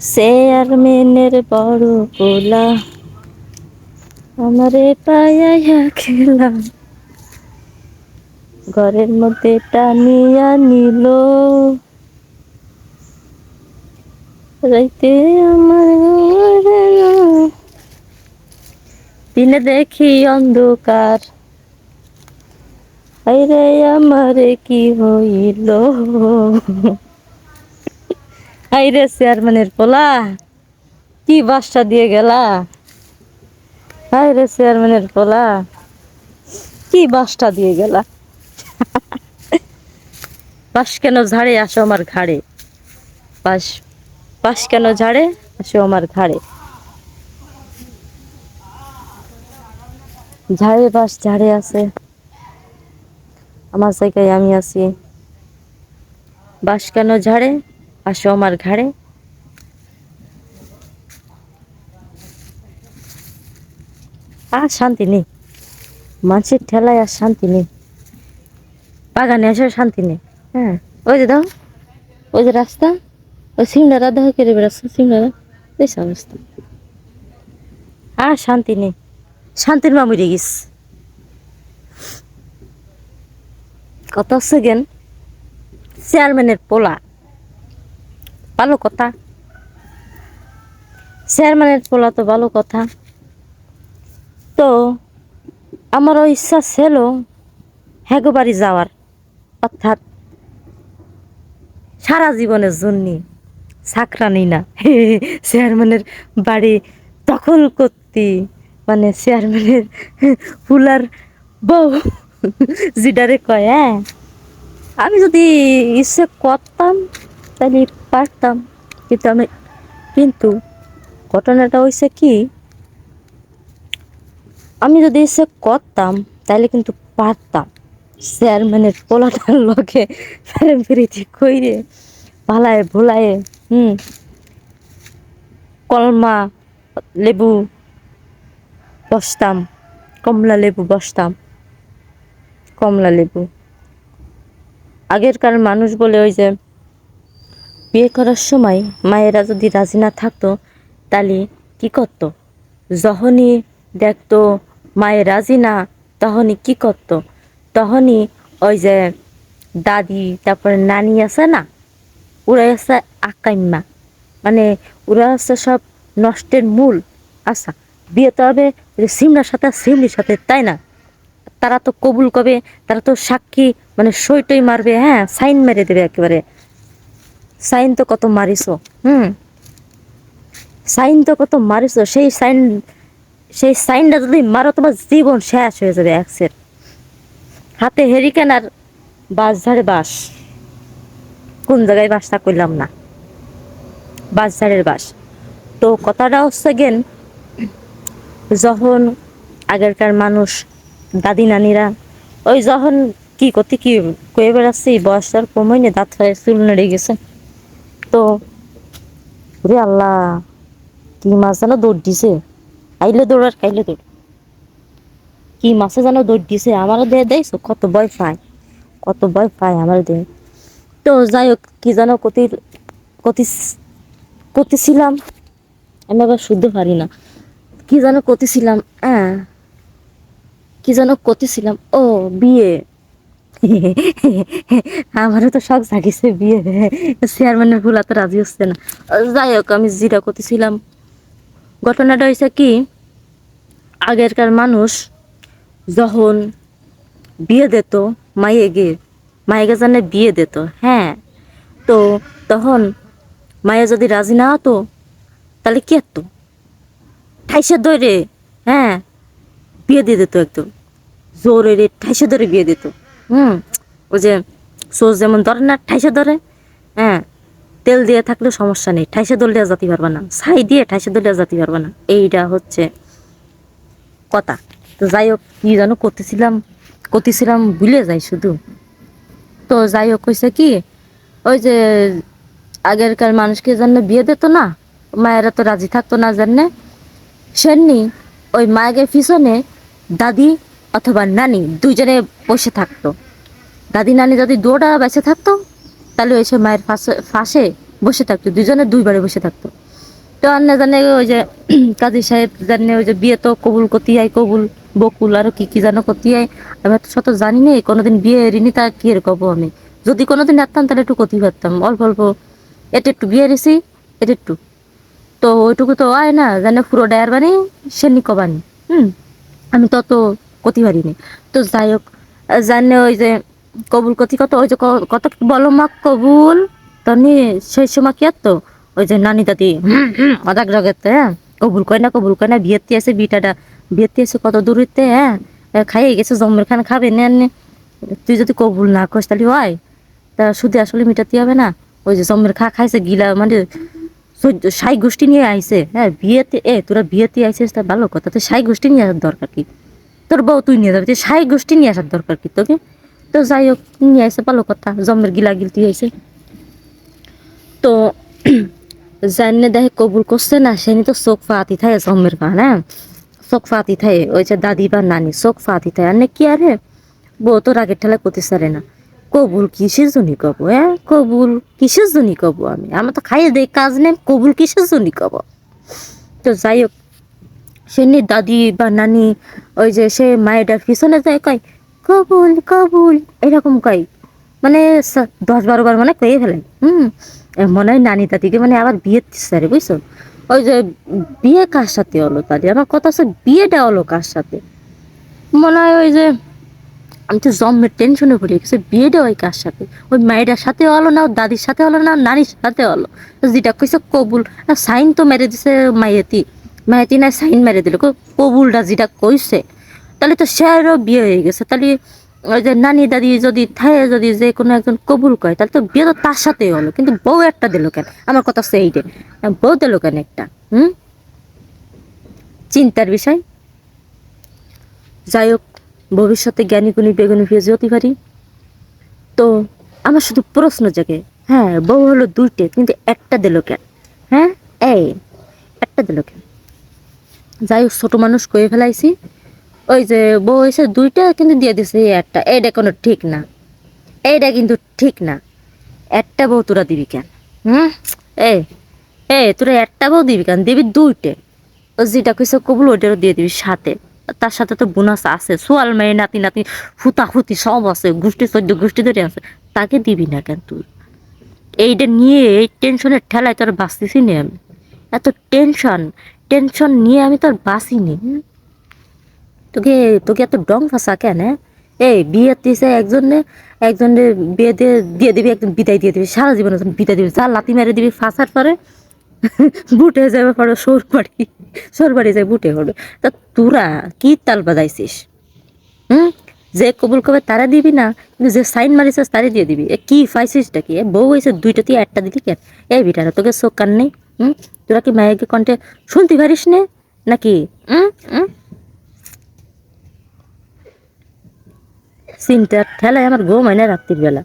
চেয়ারম্যানের বড় পোলা। আমারে পায়া খেলাম ঘরের মধ্যে টানিয়া নিল। রাইতে আমার দিনে দেখি অন্ধকার। আইরে আমারে কি হইল? আইরে চেয়ারম্যানের পোলা, কি বাসটা দিয়ে গেলা? আইরে চেয়ারম্যানের পোলা, কি বাসটা দিয়ে গেলা? বাস কেন ঝাড়ে? আসো আমার ঘাড়ে। বাস বাস কেন ঝাড়ে? আসো আমার ঘাড়ে। ঝাড়ে বাস ঝাড়ে আছে। আমার জায়গায় আমি আছি। বাস কেন ঝাড়ে? আসো আমার ঘাড়ে। আর শান্তি নেই। মানুষের ঠেলায় আর শান্তি নেই। বাগানে আসে শান্তি নেই। হ্যাঁ ওই যে দাও। ওই যে রাস্তা। ওই সিমড়ারা দেখো কেড়ে বেড়াচ্ছে সিমড়ারা এই অবস্থা আর শান্তি নেই। শান্তির মা মরে গেছে। কত সেকেন্ড চেয়ারম্যানের পোলা। ভালো কথা। চেয়ারম্যানের পোলা তো ভালো কথা। তো আমারও ইচ্ছা ছিল হ্যাগো বাড়ি যাওয়ার, অর্থাৎ সারা জীবনের জন্য চাকরানি না। চেয়ারম্যানের বাড়ি দখল করতে মানে চেয়ারম্যানের ফুলার বউ জিডারে কয় হ্যাঁ। আমি যদি ইচ্ছে করতাম তাহলে পারতাম, কিন্তু আমি, কিন্তু ঘটনাটা হয়েছে কি? আমি যদি ইচ্ছে করতাম, তাহলে কিন্তু পারতাম। চেয়ারম্যানের পোলাটার লগে প্রীতি কইরে ভালায় ভোলায়, হুম, কলমা, লেবু বসতাম, কমলা লেবু বসতাম, কমলা লেবু। আগেরকার মানুষ বলে ওই যে বিয়ে করার সময় মায়েরা যদি রাজি না থাকতো, তাহলে কি করতো? যখনই দেখতো মায়ের রাজি না, তখনই কি করতো? তখনই ওই যে দাদি, তারপরে নানি আছে না ওরা আছে আকাইম্মা। মানে ওরা আছে সব নষ্টের মূল আচ্ছা বিয়ে তো হবে সিমলার সাথে, সিমলির সাথে, তাই না? তারা তো কবুল কবে তারা তো সাক্ষী মানে সইটই মারবে হ্যাঁ সাইন মেরে দেবে একেবারে। সাইন তো কত মারিছো, হুম? সাইন তো কত মারিছো, সেই সাইন, সেই সাইনটা যদি মারো, তোমার জীবন শেষ হয়ে যাবে এক্সের হাতে হেরিকেন আর বাস ঝাড়ে বাস। কোন জায়গায় বাসটা করলাম না। বাস ঝাড়ের বাস। তো কথাটা হচ্ছে গেন যখন আগেরকার মানুষ, দাদি নানিরা, ওই যখন কি করতে কি কয়ে বেড়াচ্ছি বয়সটার কমই নে, দাঁত চুল নেড়ে গেছে। তো রে আল্লাহ, কি মাছ যেন দৌড় দিছে? আইলে দৌড় আর খাইলে দৌড়। কি মাছে যেন দৌড় দিছে? আমারও দেয় দেখছ কত ভয় পায়। কত ভয় পায় আমার দেহ তো যাই হোক, কি যেন কতি কতি, কতিছিলাম। আমি আবার শুদ্ধ পারি না। কি যেন কতিছিলাম হ্যাঁ কি যেন করতেছিলাম ও, বিয়ে। আমারও তো শখ জাগিছে বিয়ে। চেয়ারম্যানের ভুল তো রাজি হচ্ছে না। যাই হোক, আমি যেটা করতেছিলাম ঘটনাটা হয়েছে কি, আগেরকার মানুষ যখন বিয়ে দিত, মাইয়ে গিয়ে মাইকে জানে বিয়ে দিত হ্যাঁ? তো তখন মায়ে যদি রাজি না হতো, তাহলে কি হতো ঠাইসে ধরে হ্যাঁ বিয়ে দিয়ে দিত একদম। জোরে ঠাইসে ধরে বিয়ে দিত। হুম, ওই যে সোজ যেমন ধরে না ঠাইসে ধরে হ্যাঁ তেল দিয়ে থাকলে সমস্যা নেই ঠাইসে দলিয়া জাতি পারবে না, ছাই দিয়ে ঠাইসে দলিয়া জাতি পারবে না, এইটা হচ্ছে কথা। তো যাই হোক, কি যেন করতেছিলাম করতেছিলাম ভুলে যাই শুধু। তো যাই হোক কইছে কি, ওই যে আগেরকার মানুষকে জন্য বিয়ে দিত না, মায়েরা তো রাজি থাকতো না জানে সেননি ওই মায়ের পিছনে দাদি অথবা নানি দুইজনে বসে থাকতো। দাদি নানি যদি দুটা বেঁচে থাকতো, তাহলে ওই সে মায়ের ফাঁসে ফাঁসে বসে থাকতো। দুজনে দুইবারে বসে থাকতো। তো আর জানে ওই যে কাজী সাহেব জানে ওই যে বিয়ে তো কবুল হয় কবুল, বকুল, আর কি কি জানো করতে হয় আমি তো শত জানি না কোনোদিন বিয়ে ঋণী তা কি এর কব আমি? যদি কোনোদিন আসতাম তাহলে একটু করতে পারতাম অল্প অল্প এটা একটু বিয়ে রেছি, এটা একটু। তো ওইটুকু তো হয় না, জানে পুরো ডায়ার বানি, সে নি কবানি হুম, আমি তত করতে পারিনি তো যাই হোক, জানে ওই যে কবুল কতি কত? ওই যে কত বলো মা? কবুল? তনি সেই সময় কি তো ওই যে নানি দাদি অদাক জগতে হ্যাঁ? কবুল কয় না, কবুল কয় না, বিয়েতে আছে বিটাটা। বিয়েতে আছে কত দূরিতে হ্যাঁ? খাইয়ে গেছে, জম্মের খান খাবে, না। তুই যদি কবুল না করিস, তাহলে হয়? তা শুধু আসলে মিটাতে হবে না? ওই যে জম্মের খা খাইছে, গিলা মানে সাই গোষ্ঠী নিয়ে আইছে হ্যাঁ? বিয়েতে, এ, তোরা বিয়েতে আইছিস, তা ভালো কথা। তো সাই গোষ্ঠী নিয়ে দরকার কি? তোর বউ তুই নিয়ে যাবি। তুই সাই গোষ্ঠী নিয়ে আসার দরকার কি তোকে? তো যাই হোক, নিয়ে আসে ভালো কথা। জম্মের গিলা গিলতি হয়েছে। তো জানে দেখে কবুল করছে না সেনি তো চোখ ফাতি থাকে জম্মের পা হ্যাঁ চোখ ফাতি থাকে, ওই যে দাদি বা নানি, চোখ ফাতি থাকে। আর নে কি আরে? বউ তো রাগের ঠেলা করতে সারে না। কবুল কিসের জন্য কব হ্যাঁ? কবুল কিসের জন্য কব আমি? আমার তো খাইয়ে দেয় কাজ নেই, কবুল কিসের জন্য কব তো যাই হোক সে নি দাদি বা নানি, ওই যে সে মায়ের পিছনে যায় কয়, কবুল কবুল এরকম কয়। মানে দশ বারো বার মানে কয়ে ফেলে। হুম মনে হয় নানি দাদিকে মানে আবার বিয়ে দিচ্ছে বুঝছ? ওই যে বিয়ে কার সাথে হলো তাহলে? আমার কথা আছে বিয়েটা হলো কার সাথে? মনে হয় ওই যে আমি তো জন্মের টেনশনে পড়ে গেছি, বিয়েটা ওই কার সাথে? ওই মায়েরার সাথে হলো না, ওর দাদির সাথে হলো না নানির সাথে হলো? যেটা কইছে কবুল। সাইন তো মেরে দিছে মায়েতি মায়েতি না সাইন মেরে দিল। কবুলটা যেটা কইছে, তাহলে তো সেরও বিয়ে হয়ে গেছে। তাহলে ওই যে নানি দাদি যদি থায়ে যদি যে কোনো একজন কবুল করে, তাহলে তো বিয়ে তো তার সাথেই হলো। কিন্তু বউ একটা দিল কেন? আমার কথা হচ্ছে এইটে। বউ দিল কেন একটা? হুম? চিন্তার বিষয়। যাই হোক, ভবিষ্যতে জ্ঞানী গুণী বেগুনি ফিরে হতে পারি। তো আমার শুধু প্রশ্ন জাগে হ্যাঁ বউ হলো দুইটে, কিন্তু একটা দিল কেন? হ্যাঁ? এই, একটা দিল কেন? যাই হোক, ছোট মানুষ কয়ে ফেলাইছি। ওই যে বউ এসে দুইটা, কিন্তু দিয়ে দিছে এই একটা। এইটা কোনো ঠিক না। এইটা কিন্তু ঠিক না। একটা বউ তোরা দিবি কেন? হুম? এ এই, তোরা একটা বউ দিবি কেন? দিবি দুইটে। ও যেটা কইছে কবুল, ওইটারও দিয়ে দিবি সাথে। তার সাথে তো বোনাস আছে। সোয়াল মেয়ে নাতি নাতি হুতা হুতি সব আছে। গোষ্ঠী, চোদ্দ গোষ্ঠী ধরে আছে। তাকে দিবি না কেন তুই? এইটা নিয়ে এই টেনশনের ঠেলায় তোর বাঁচতেছি নি আমি। এত টেনশন। টেনশন নিয়ে আমি তোর বাঁচিনি। হুম? তোকে তোকে এত ডং ফাঁসা কেন হ্যাঁ? এই বিয়ে দিছে একজনে একজনে বিয়ে দিয়ে দিয়ে দিবি একদম বিদায় দিয়ে দিবি, সারা জন্য বিদায় দিবি, যা লাতি মেরে দিবি ফাঁসার পরে, বুটে যাবে পরে সোর বাড়ি সোর বাড়ি যায় বুটে হলো তা তোরা কি তাল বাজাইছিস? হুম? যে কবুল কবে তারা দিবি না, কিন্তু যে সাইন মারিছিস তারে দিয়ে দিবি। এ কি পাইছিসটা কি? বউ হয়েছে দুইটা তুই একটা দিলি কেন? এই বিটারা, তোকে চোখ কান নেই? তোরা কি মায়ের কণ্ঠে শুনতে পারিস নে? নাকি? সিনটা খেলায় আমার ঘুম হয় না রাত্রির বেলা।